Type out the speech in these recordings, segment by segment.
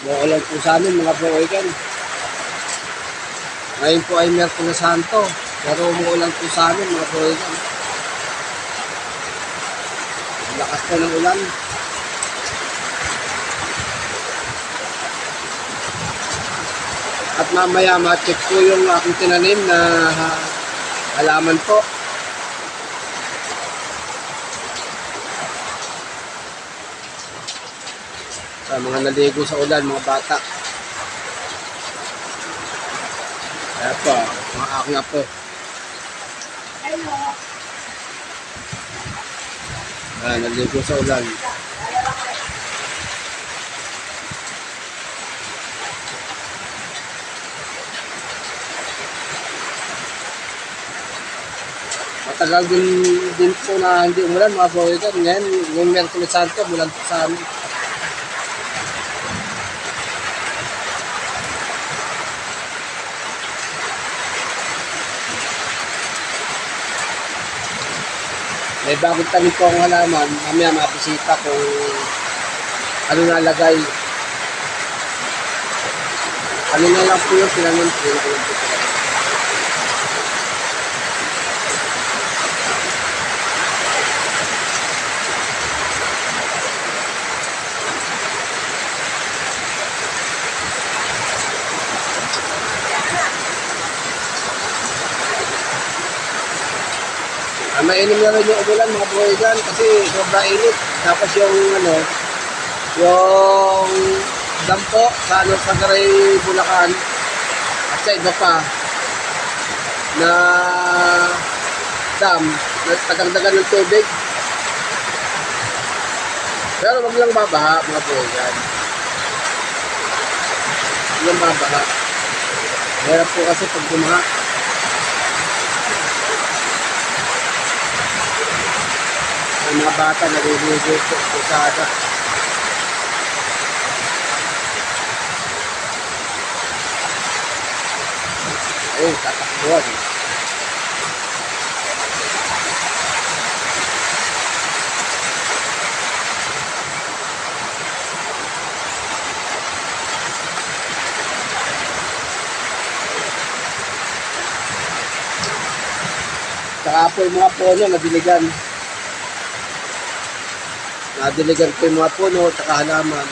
Muulan po sa amin mga broigan. Ngayon po ay Merkulis Santo. Pero umuulan po sa amin mga. Ang Lakas po ng ulan. At mamaya ma-check po yung aking tinanim na halaman po. Sa mga naligo sa ulan, mga bata. Kaya po, mga aking apo. Ah, naligo sa ulan. Matagal din, din po na hindi umulan mga broider. Ngayon, yung Merkulis Santo, mulan po sa amin. May bagong tanim po akong halaman. Mamaya mabisita kung ano nalagay. Ano na lang po yung tinanim ko. Yun Ah, mainim na rin yung umulan mga broigan kasi sobra init. Tapos yung ano, yung dampo sa ano sa Garay Bulacan at sa iba pa na dam na tagang-dagan ng tubig. Pero wag lang babaha mga broigan. Wag lang babaha. Meron po kasi pag bumaha. Ang mga bata naliligo po sa usada. Ayun, tatakbuhan. Saka po yung mga puno nadiligan. Nadiligan po yung mga puno at halaman.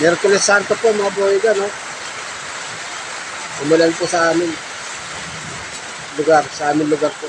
Merkulis Santo po mga boyga, no? Umulan po sa amin. Lugar, sa amin lugar po.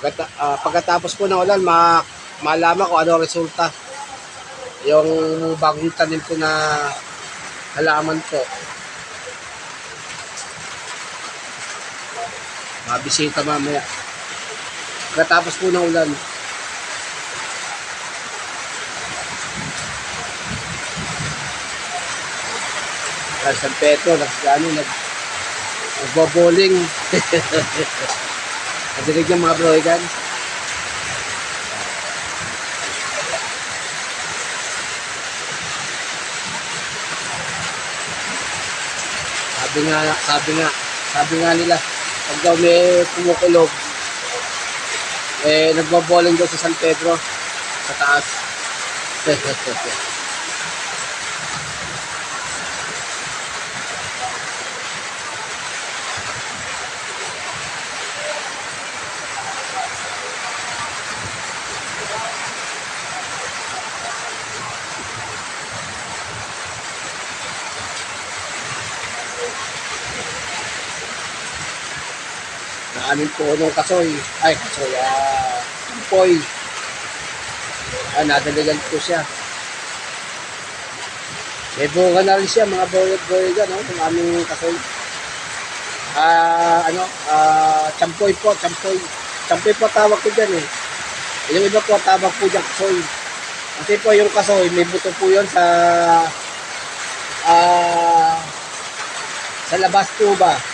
Pagkata, ah, pagkatapos po ng ulan, ma malaman ko ano resulta. Yung bagong tanim ko na halaman po. Mabisita mamaya. Pagkatapos po ng ulan. Sa San Pedro, nag, ano, nag, nagbo-bowling. Nadinig yung mga broigan. Sabi nga, sabi nga, sabi nga nila, pag daw may kumukulog, eh, nagbaboling daw sa San Pedro, sa taas. aming punong kasoy. Ay, kasoy, ah, poy. Ah, nadaligan ko siya. May bunga na rin siya, mga boyot-boyot, no? Yung aming kasoy. Ah, ano, ah, champoy po, champoy. Champoy po tawag ko dyan eh. Yung iba po, tawag po dyan kasoy. Kasi po yung kasoy, may buto po yun sa ah, sa labas po ba.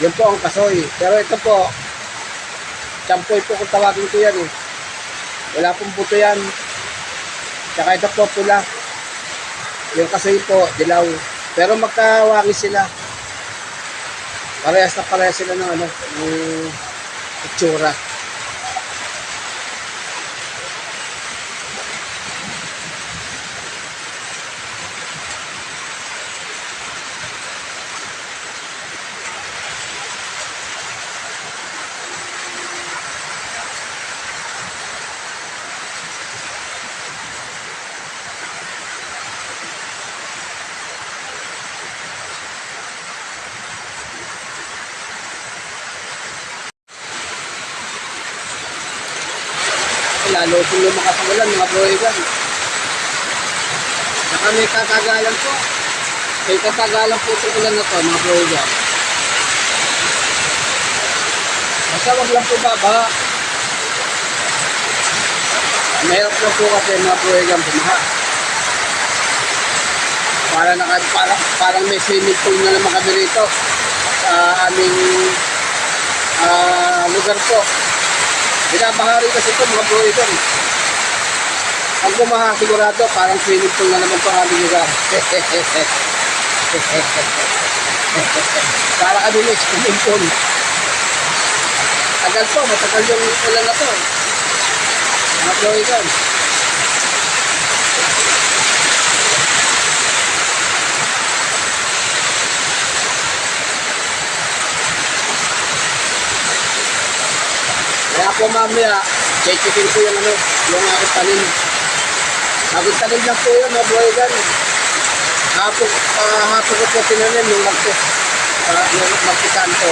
Yun po ang kasoy. Pero ito po, champoy po kung tawagin ko yan eh. Wala pong buto yan. Tsaka ito po pula. Yung kasoy po, dilaw. Pero magkawagi sila. Parehas na parehas sila ng ano, ng itsura. Lalo kung lumakas ang ulan, mga broigan. Saka may katagalan po. May katagalan po sa ulan na to, mga broigan. Basta wag lang po baba. Mahirap lang po kasi mga broigan bumaha. Para naka, para, parang may swimming pool na naman kami rito sa aming ah, lugar po. Binabahari kasi ito mga broiler. Ang bumaha sigurado, parang swimming pool na naman ito ang aming lugar. Para kami may swimming pool. Tagal po, matagal yung ulan na to. Mga broiler. Kaya po mamaya, check-checkin ko yung ano, yung aking tanim. Aking tanim lang po yun, broiler. Hapon, uh, hapon ko po tinanim yung magto, uh, yung magtisanto.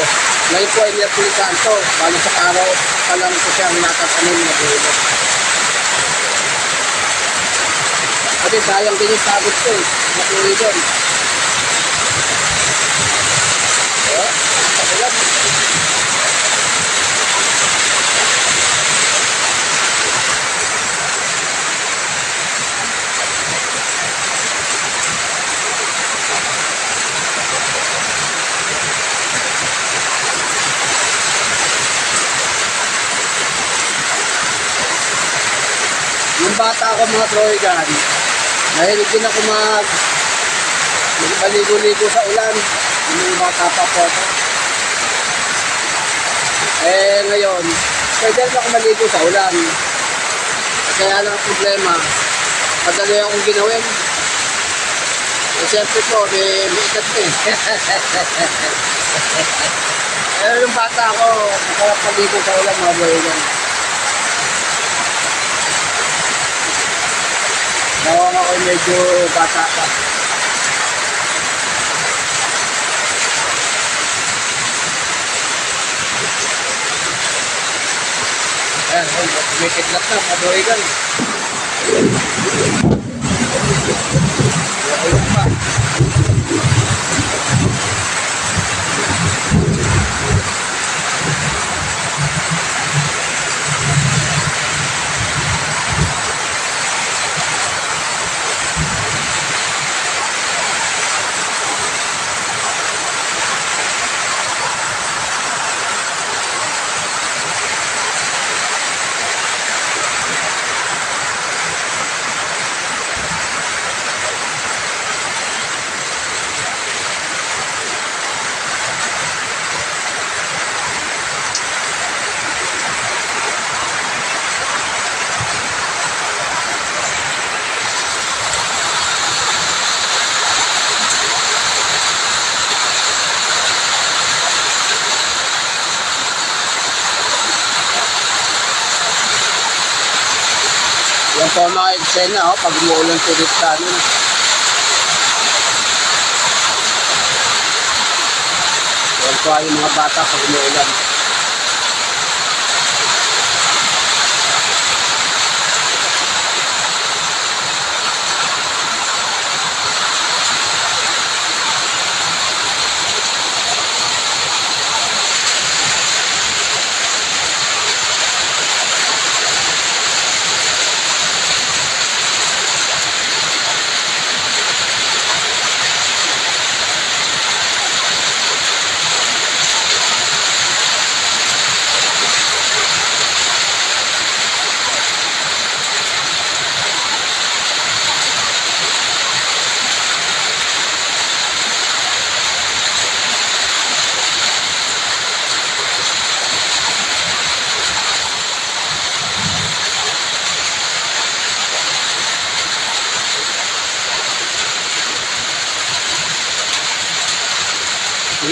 Ngayon po ay nilapilisanto. Bali sa araw pa lang ko siyang natatanim mga broiler. Kasi sayang din yung pagod ko eh, mga bata ako mga Troygan, mahilig din ako mag maligo-ligo sa ulan. Yung bata pa po ako. Eh ngayon, pwede rin ako maligo sa ulan. Kaya lang ang problema, madali akong ginawin. Eh siyempre po, may, ikat eh. eh yung bata ako, masarap maligo sa ulan mga Troygan. Nawang ako medyo bata pa. Ayan, oh, may kidnap na, mga Yan po mga eksena, oh, pag umuulan sa amin. Yan po ay mga bata pag umuulan.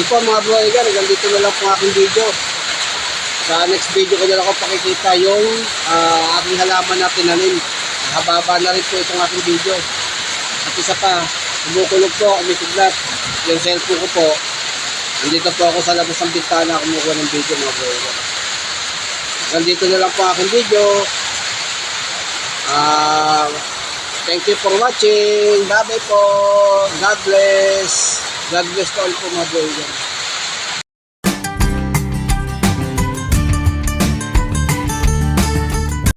Po mga broigan, hanggang dito na lang po aking video. Sa next video ko na lang ako pakikita yung ah, aking halaman na tinanim. Hababa na rin po itong aking video. At isa pa, kumukulog po, umitiglat. Yung cellphone ko po, nandito po ako sa labas ng bintana kumukuha ng video mga broigan. Hanggang na lang po aking video. Ah, thank you for watching. Bye-bye po. God bless. God bless to all po mga broigan.